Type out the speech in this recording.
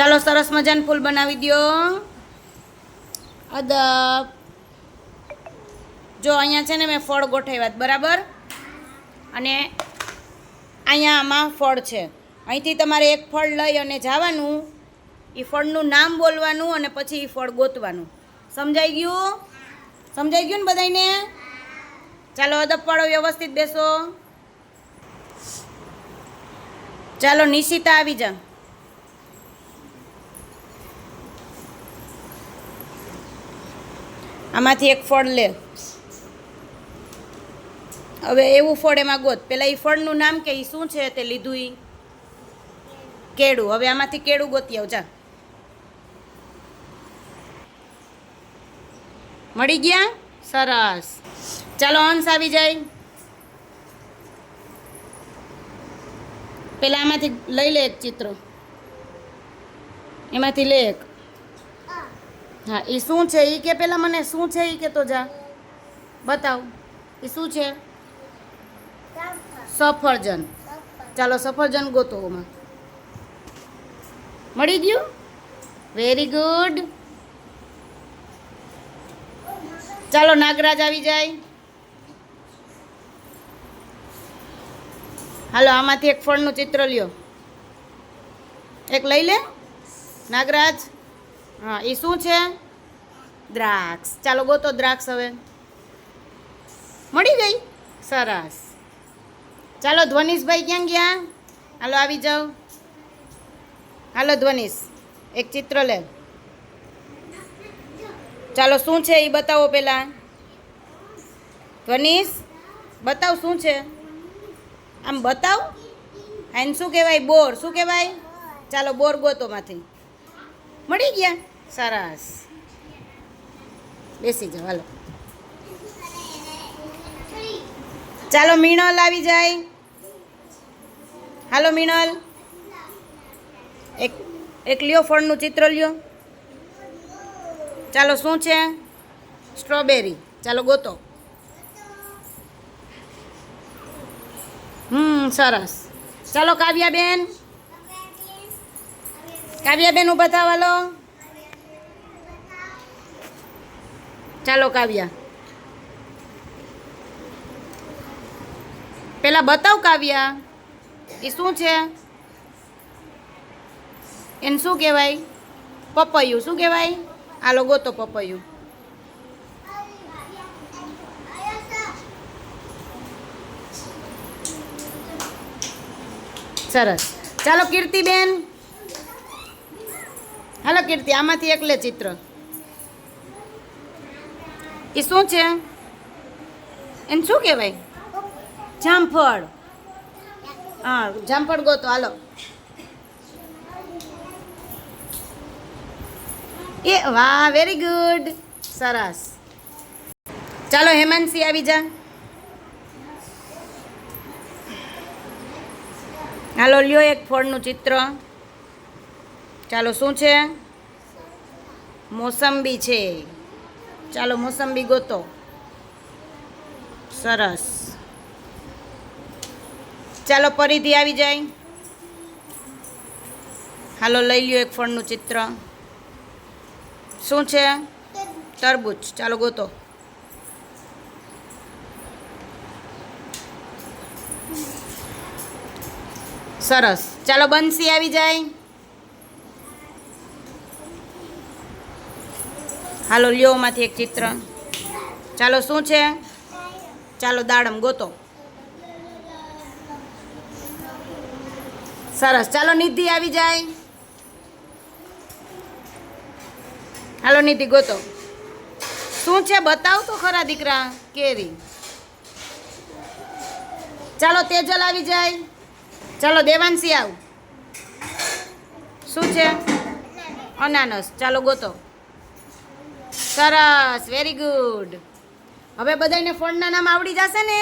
ચાલો સરસ મજાનું ફૂલ બનાવી દો અદબ. જો અહીંયા છે ને મેં ફળ ગોઠવ્યા બરાબર? અને અહીંયા આમાં ફળ છે. અહીંથી તમારે એક ફળ લઈ અને જવાનું એ ફળનું નામ બોલવાનું અને પછી એ ફળ ગોતવાનું. સમજાઈ ગયું? સમજાઈ ગયું ને બધાને ચાલો અદબ પાડો, વ્યવસ્થિત બેસો. ચાલો નિશિતા આવી જા. આમાંથી એક ફળ લે. હવે એવું ફળ એમાં ગોત. પેલા એ ફળનું નામ કે એ શું છે તે લીધું એ કેળું. હવે આમાંથી કેળું ગોતી આવ, જા. મળી ગયા? સરસ. ચાલો અંશ આવી જાય. પેલા આમાંથી લઈ લે એક ચિત્ર. એમાંથી લે એક. હા એ શું છે? એ કે પેલા મને શું છે? એ કે તો જા. બતાવ. એ શું છે? સફરજન. ચાલો સફરજન ગોતો ઓમાં મળી ગયું? વેરી ગુડ ચાલો નાગરાજ આવી જાય. હાલો, આમાંથી એક ફળનું ચિત્ર લ્યો. એક લઈ લે. નાગરાજ. હા એ શું છે? દ્રાક્ષ. ચાલો, ગોતો દ્રાક્ષ હવે. મળી ગઈ? સરસ. ચાલો ધ્વનિશભાઈ ક્યાં ગયા? હાલો, આવી જાઓ. હાલો ધ્વનિશ એક ચિત્ર લે. ચાલો, શું છે એ બતાવો પહેલાં ધ્વનિશ બતાવ શું છે? આમ બતાવ? આને શું કહેવાય? બોર. શું કહેવાય? ચાલો, બોર ગોતોમાંથી મળી ગયા? સરસ. બેસી જાઓ, હાલો. ચાલો મીણલ આવી જાય. હાલો મીણલ. એક એક લ્યો ફળનું ચિત્ર લ્યો. ચાલો શું છે? સ્ટ્રોબેરી. ચાલો ગોતો. હમ, સરસ. ચાલો કાવ્યાબેન. કાવ્યાબેન ઊભા થાવ હાલો. ચાલો કાવ્યા. પેલા બતાવ કાવ્યા, એ શું છે? એને શું કહેવાય? પપૈયું, શું કહેવાય? આ લોકો તો પપૈયું. સરસ. ચાલો કીર્તિબેન. હાલો કીર્તિ, આમાંથી એકલે ચિત્ર. એ શું છે? એને શું કહેવાય? જામફળ. હા, જામફળ ગોતો, હાલો. એ, વાહ વેરી ગુડ સરસ. ચાલો, હેમાંશી આવી જા. હાલો, લ્યો એક ફળનું ચિત્ર. ચાલો, શું છે? મોસંબી છે. ચાલો મોસંબી ગોતો. સરસ. ચાલો પરિધિ આવી જાય. હાલો, લઈ લ્યો એક ફળનું ચિત્ર. શું છે? તરબૂચ. ચાલો ગોતો. સરસ. ચાલો બંસી આવી જાય. હાલો લ્યોમાંથી એક ચિત્ર. ચાલો, શું છે? ચાલો, દાડમ ગોતો. સરસ. ચાલો, નિધિ આવી જાય. હાલો, નિધિ ગોતો. શું છે? બતાવ તો ખરા દીકરા, કેરી. ચાલો, તેજલ આવી જાય. ચાલો, દેવાંશી આવ. શું છે? અનાનસ. ચાલો, ગોતો. સરસ વેરી ગુડ હવે બધાને ફળના નામ આવડી જશે ને?